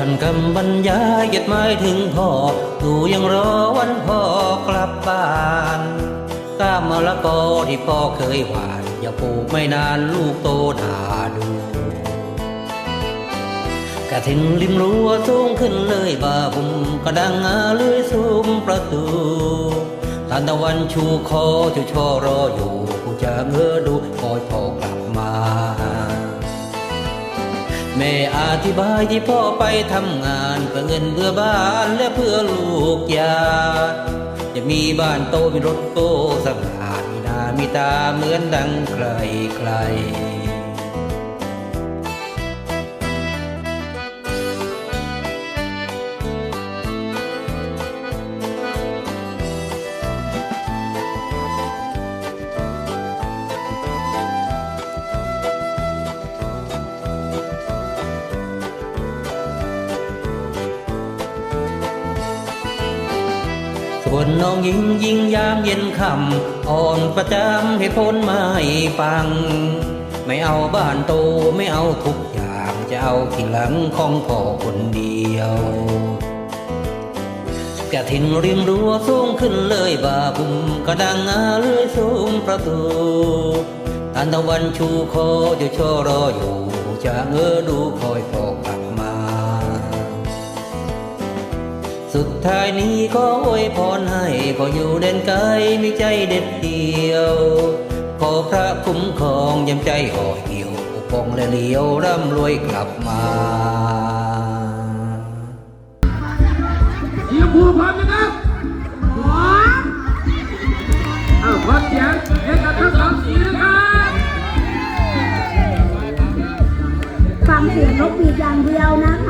านคำบรรยายหยัดหมายถึงพ่อดูยังรอวันพ่อกลับบ้านก้ามมะละกอที่พ่อเคยหวาน อย่าปลูกไม่นานลูกโตหนาดูกระถิ่นริมรั้วสูงขึ้นเลยบาบุมกระดังอาเลื่อยสูมประตูทานตะวันชูคอจะชอรออยู่กูจะเงือดู อธิบายที่พ่อไปทำงานเพื่อเงินเพื่อบ้านและเพื่อลูกยาจะมีบ้านโตมีรถโตสะอาดมีนามีตาเหมือนดังใครใคร ส่วนน้องยิงยิงยามเย็นค่ำอ่อนประจำให้พ้นไม่ฟัง ไม่เอาบ้านโตไม่เอาทุกอย่าง จะเอาที่หลังของพ่อคนเดียวกระถินริมรั้วสูงขึ้นเลยบาบุมกระดังอาเลื่อยสูงประตูตานตะวันชูคอจะชอรออยู่จะเงอดูคอยพอกับ สุดท้ายนี้ก็อวยพรให้พออยู่เด่นไกลมีใจเด็ดเดียว ขอพระคุ้มครองยำใจห่อเหี่ยวปกป้องและเลี้ยวร่ำรวยกลับมาสีชมพูพร้อมนะครับพร้อมเอาขอเสียงให้กับทั้งสองสีนะครับฟังเสียงนกหวีดอย่างเดียวนะคะ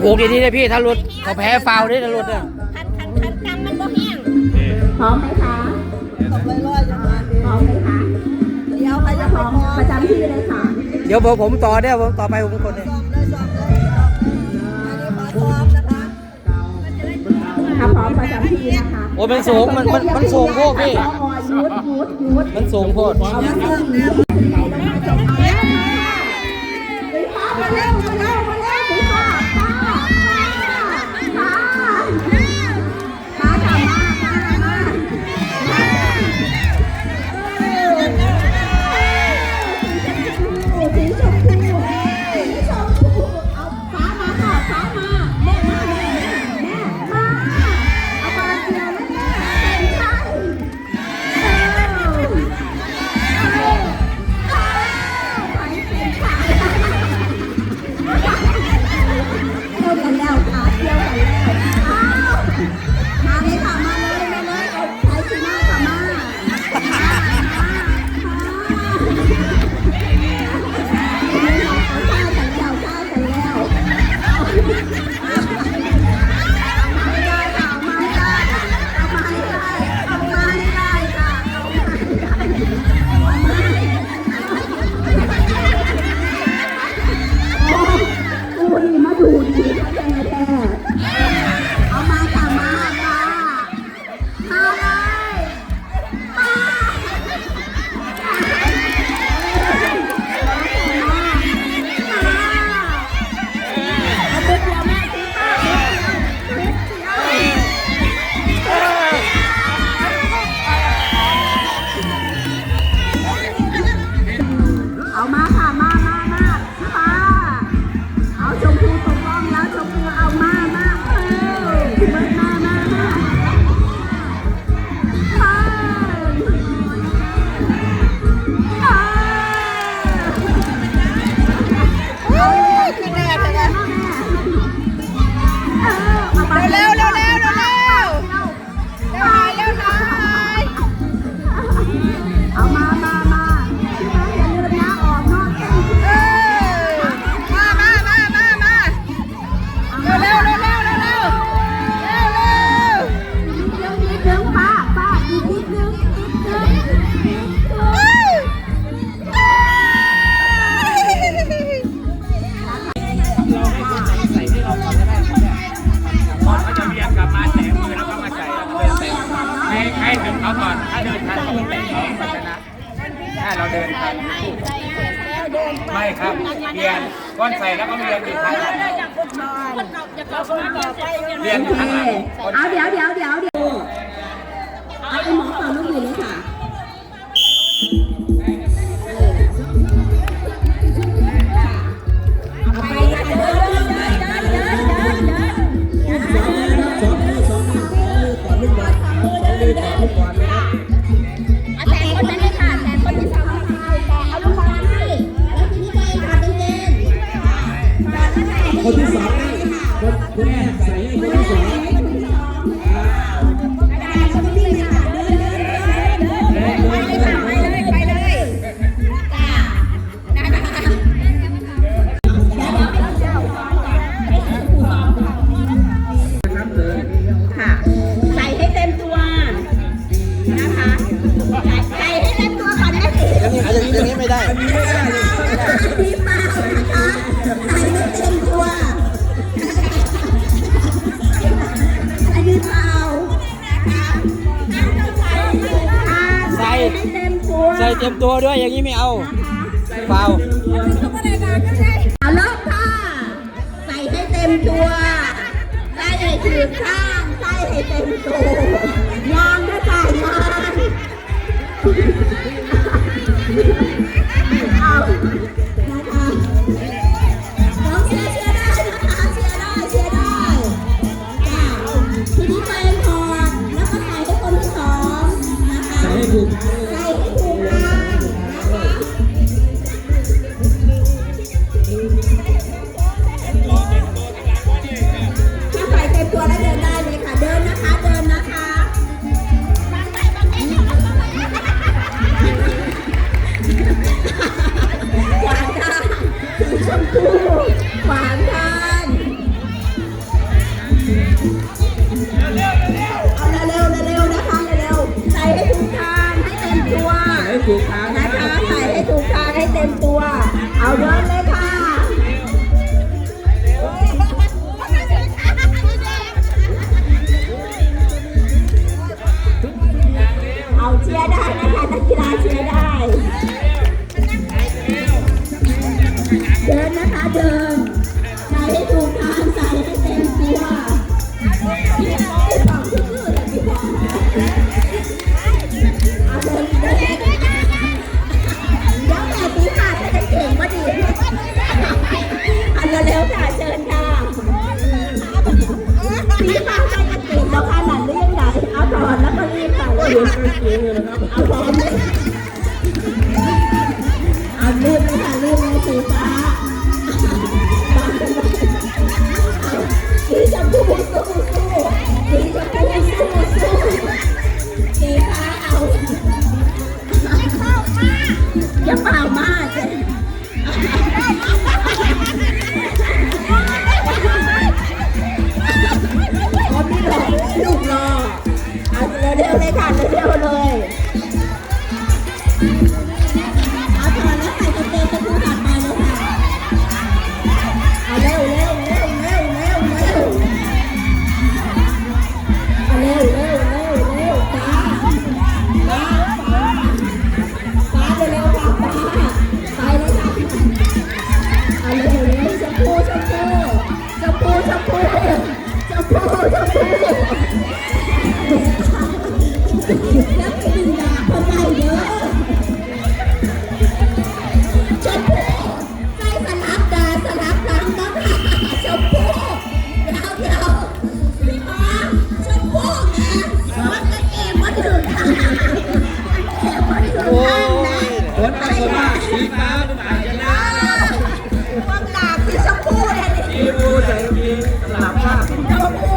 โอ้สองหนึ่งโหดีๆนะพี่ถ้าหลุดเขาแพ้ฟาวได้ถ้าหลุดเนี่ยคันคันคันกำมันบ่แห้งพร้อมไหมคะตกลอยๆจังหวะพร้อมไหมคะเดี๋ยวใครจะพพร้ร้ออมมประจำที่เลยค่ะเดี๋ยวผมผมต่อเนี่ยผมต่อไปผมเป็นคนเนี่ยซ้อมเลยซ้อมเลยอันนี้ขอซ้อมนะคะถ้าพร้อมประจำที่นะคะโอ้ยมันสูงมันมันมันสูงพวกพี่เอาอ่อนยุดยุดยุดมันสูงโพดเต็มตัวด้วยอย่างนี้ไม่เอาเปล่าเอาลบค่ะ ใส่ให้เต็มตัว ใส่ให้ถือข้าง ใส่ให้เต็มตัวยองก็ใส่มองา นะครับ เสำหรับภาพ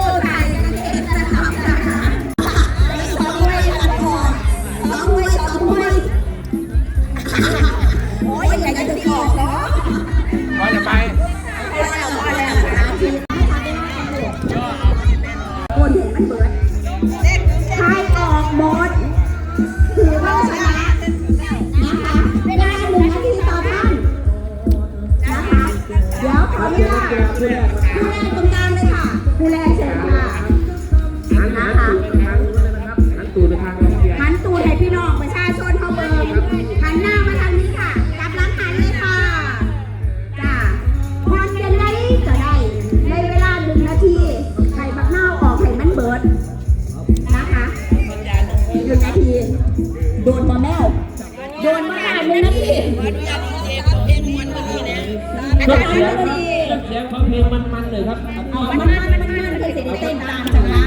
เต้นตามจังหวะ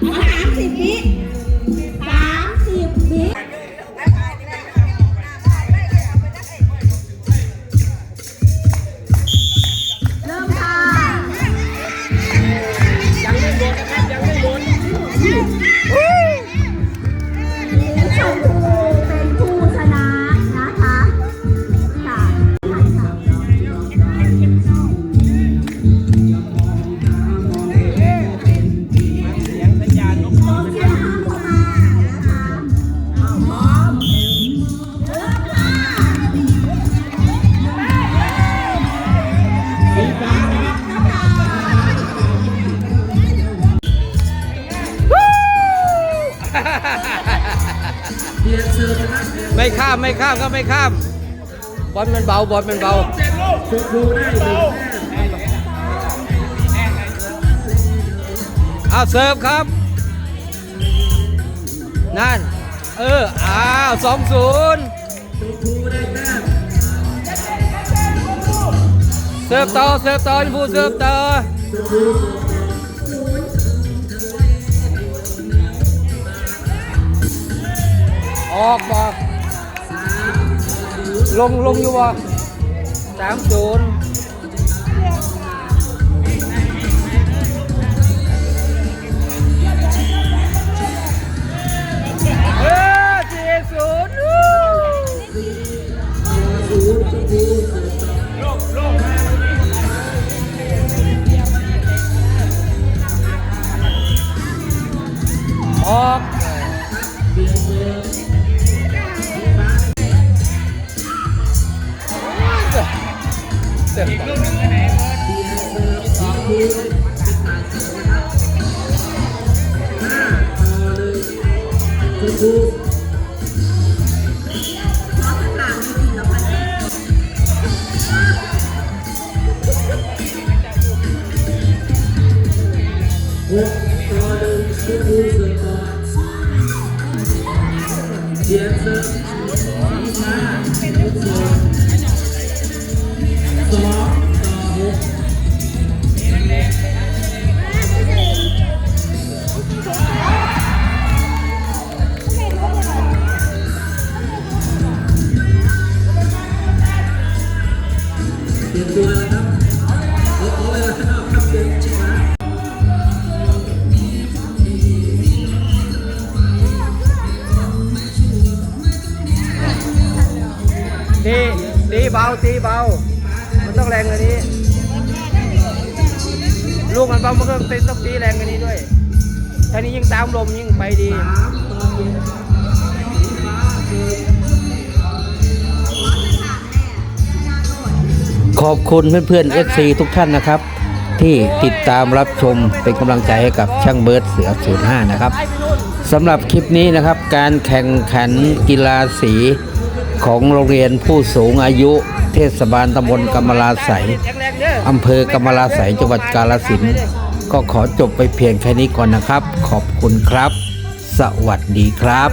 เอสามสิบวิ ไม่ข้ามก็ไม่ข้าม บอลมันเบาบอลมันเบาเอาเสิร์ฟครับ นั่น เออ อ้าวสองศูนย์เสิร์ฟต่อเสิร์ฟต่อชมพูเสิร์ฟต่อออกบอก ลงลงอยู่บ่สามศูนย์ ชมพูหกต่อหนึ่งชมพูเสิร์ฟก่อนเสียงเสิร์ฟสีฟ้าเสิร์ฟสอง ตีเบา มันต้องแรงกว่านี้ ลูกมันเบามันก็ต้องตีต้องตีแรงกว่านี้ด้วยถ้านี้ยิ่งตามลมยิ่งไปดีขอบคุณเพื่อนๆ FC ทุกท่านนะครับ ที่ติดตามรับชมเป็นกำลังใจให้กับช่างเบิร์ดเสือ 05 นะครับสำหรับคลิปนี้นะครับ การแข่งขันกีฬาสีของโรงเรียนผู้สูงอายุ ศบาลตำบลกำมะลาใสยอำเภอกำมะลาใสยจังหวัดกาฬสินธุ์ก็ขอจบไปเพียงแค่นี้ก่อนนะครับ ขอบคุณครับ สวัสดีครับ